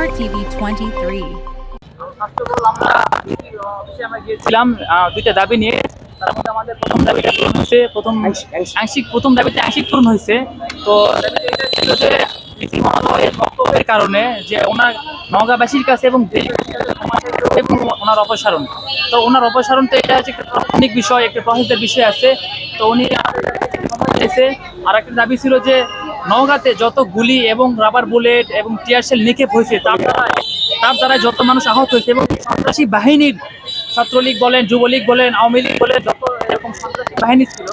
Star TV 23. আমরা অফিসে আমরা গিয়েছিলাম আহ, দুইটা দাবি নিয়ে। তার মধ্যে আমাদের প্রথম দাবিটা পূরণ হয়েছে। প্রথম আংশিক প্রথম দাবিতে আংশিক পূরণ হয়েছে। তো ছিল যে বক্তব্যের কারণে যে ওনার নগাবাসীর কাছে এবং ওনার অপসারণ। তো ওনার অপসারণ তো এটা হচ্ছে একটা প্রাথমিক বিষয় একটা প্রসেসের বিষয় আছে। তো উনি আর একটা দাবি ছিল যে নওগাঁতে যত গুলি এবং রাবার বুলেট এবং টিয়ারশেল নিক্ষেপ হয়েছে, তার দ্বারা তার দ্বারা যত মানুষ আহত হয়েছে এবং সন্ত্রাসী বাহিনীর ছাত্রলীগ বলেন, যুবলীগ বলেন, আওয়ামী লীগ বলেন, যত এরকম সন্ত্রাসী বাহিনী ছিল,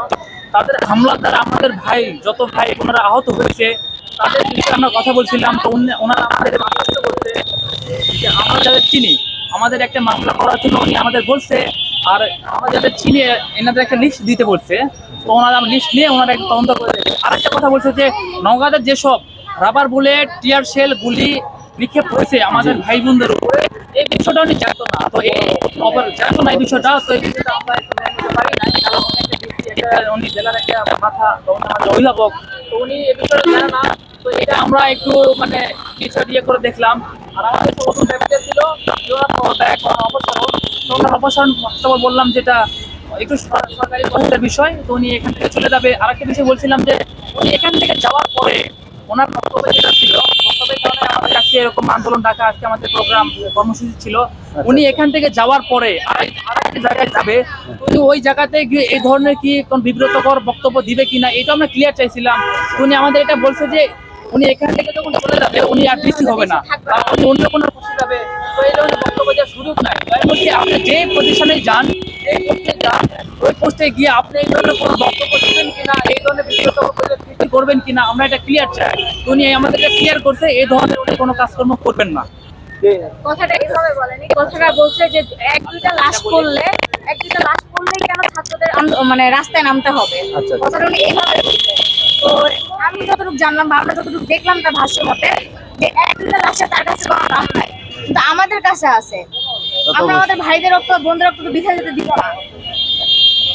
তাদের হামলার দ্বারা আমাদের ভাই, যত ভাই ওনারা আহত হয়েছে, তাদের বিষয়ে আমরা কথা বলছিলাম, তো ওনারা আমাদের আশ্বস্ত করছে যে আমরা যাদের চিনি, আমাদের একটা মামলা করার জন্য উনি আমাদের বলছে আর আমরা যাদের চিনি এনাদের একটা লিস্ট দিতে বলছে। তো ওনারা লিস্ট নিয়ে ওনারা একটা তদন্ত করে দেবে। আর একটা কথা বলছে যে নওগাঁদের যেসব রাবার বুলেট টিয়ার শেল গুলি নিক্ষেপ হয়েছে আমাদের ভাই বোনদের উপরে এই বিষয়টা উনি জানতো না। তো এই খবর জানতো না এই বিষয়টা তো এই বিষয়টা আমরা পারি। না উনি একটা জেলার মাথা অভিভাবক তো উনি এই বিষয়টা জানে না। তো এটা আমরা একটু মানে বিষয় দিয়ে করে দেখলাম। আর অপসারণ বললাম যেটা একটু সরকারি বিষয় তো উনি এখান থেকে চলে যাবে আর একটা বিষয়। বলছিলাম যে উনি এখান থেকে যাওয়ার পরে ওনার বক্তব্য যেটা ছিল আমাদের এরকম আন্দোলন আজকে আমাদের প্রোগ্রাম কর্মসূচি ছিল উনি এখান থেকে যাওয়ার পরে আরেকটি জায়গায় যাবে। তো ওই জায়গাতে গিয়ে এই ধরনের কি বিব্রতকর বক্তব্য দিবে কিনা এটা আমরা ক্লিয়ার চাইছিলাম। উনি আমাদের এটা বলছে যে উনি এখান থেকে যখন চলে যাবে উনি আর ডিসি হবে না। বা উনি অন্য কোনো পোস্টে যাবে। তো এই ধরনের বক্তব্য দেওয়ার সুযোগ নাই। এর মধ্যে আপনি যে পজিশনে যান এই পোস্টে যান ওই পোস্টে গিয়ে আপনি এই ধরনের কোনো বক্তব্য দিবেন কিনা এই ধরনের সৃষ্টি করবেন কিনা আমরা এটা ক্লিয়ার চাই। উনি আমাদেরকে ক্লিয়ার করছে এই ধরনের উনি কোনো কাজকর্ম করবেন না। কথাটা এইভাবে বলেনি? কথাটা বলছে যে এক দুইটা লাশ করলে এক দুইটা লাশ পড়লেই কেন ছাত্রদের মানে রাস্তায় নামতে হবে? আচ্ছা। কথাটা উনি এইভাবে বলছে। তো আমি যতটুকু জানলাম বা আমরা যতটুকু দেখলাম তার ভাষ্য মতে যে এক দুইটা লাশে তার কাছে কোনো দাম নাই। কিন্তু আমাদের কাছে আছে। আমরা আমাদের ভাইদের রক্ত বোনদের রক্ত তো বিধা যেতে দিব না।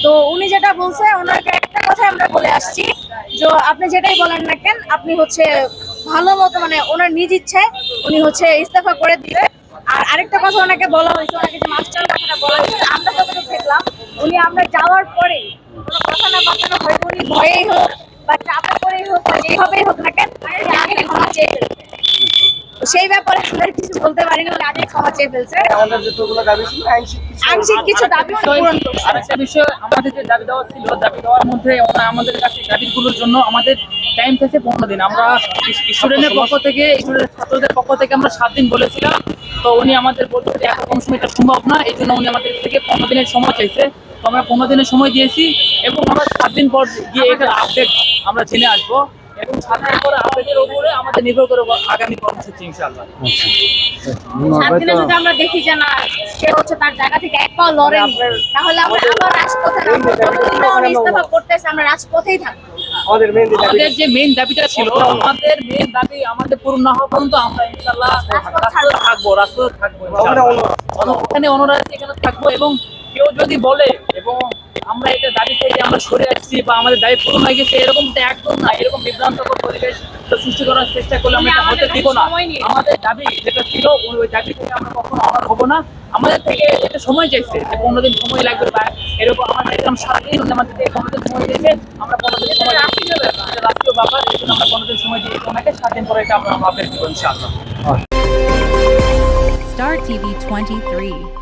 তো উনি যেটা বলছে ওনাকে একটা কথা আমরা বলে আসছি যে আপনি যেটাই বলেন না কেন আপনি হচ্ছে ভালো মতো মানে ওনার নিজ ইচ্ছায় উনি হচ্ছে ইস্তফা করে দিবে। আর আরেকটা কথা ওনাকে বলা হয়েছে ওনাকে যে মাস্টার কথাটা বলা হয়েছে আমরা যতটুকু দেখলাম উনি আমরা যাওয়ার পরে কোনো কথা না বাঁচানো হয়তো উনি ভয়েই হোক বা চাপে পরেই হোক বা যেভাবেই হোক না কেন আগে ক্ষমা চেয়ে ফেলছে সেই ব্যাপারে আমরা কিছু বলতে পারি না আগে ক্ষমা চেয়ে ফেলছে। আংশিক কিছু দাবি উনি পূরণ করছে। আর বিষয় আমাদের যে দাবি দেওয়া ছিল দাবি দেওয়ার মধ্যে ওরা আমাদের কাছে দাবিগুলোর জন্য আমাদের টাইম থেকে পনেরো দিন। আমরা স্টুডেন্টের পক্ষ থেকে ছাত্রদের পক্ষ থেকে আমরা সাত দিন বলেছিলাম। তো উনি আমাদের বলছে যে এত কম সময় সম্ভব না এই জন্য উনি আমাদের থেকে পনেরো দিনের সময় চাইছে। তো আমরা পনেরো দিনের সময় দিয়েছি এবং আমরা সাত দিন পর গিয়ে এটার আপডেট আমরা জেনে আসব। এবং সাত দিন পরে আপডেটের উপরে আমাদের নির্ভর করে আগামী কর্মসূচি ইনশাআল্লাহ। সাত দিনে যদি আমরা দেখি যে না সে হচ্ছে তার জায়গা থেকে এক পাও লড়েনি তাহলে আমরা আবার রাজপথে নামবো। যতদিন না উনি ইস্তফা করতেছে আমরা রাজপথেই থাকব। আমাদের মেন আমাদের যে মেইন দাবিটা ছিল আমাদের মেইন দাবি আমাদের পূরণ না হওয়া পর্যন্ত আমরা থাকব। এখানে থাকব এবং কেউ যদি বলে এবং আমরা এটা দাবি থেকে আমরা সরে আসছি বা আমাদের দাবি পূরণ হয়ে গেছে এরকম তো একদম না। এরকম বিভ্রান্তকর পরিবেশ সৃষ্টি করার চেষ্টা করলে আমরা এটা হতে দিব না। আমাদের দাবি যেটা ছিল ওই দাবি থেকে আমরা কখনো অনার হব না। আমাদের থেকে এটা সময় চাইছে যে পনেরো দিন সময় লাগবে বা এরকম আমাদের এরকম সারাদিন আমাদের থেকে পনেরো দিন সময় চাইছে আমরা পনেরো দিন সময় এটা রাষ্ট্রীয় ব্যাপার এই জন্য আমরা পনেরো দিন সময় দিয়েছি ওনাকে সাত দিন পরে এটা আমরা আপডেট দেবো ইনশাআল্লাহ। Star TV 23.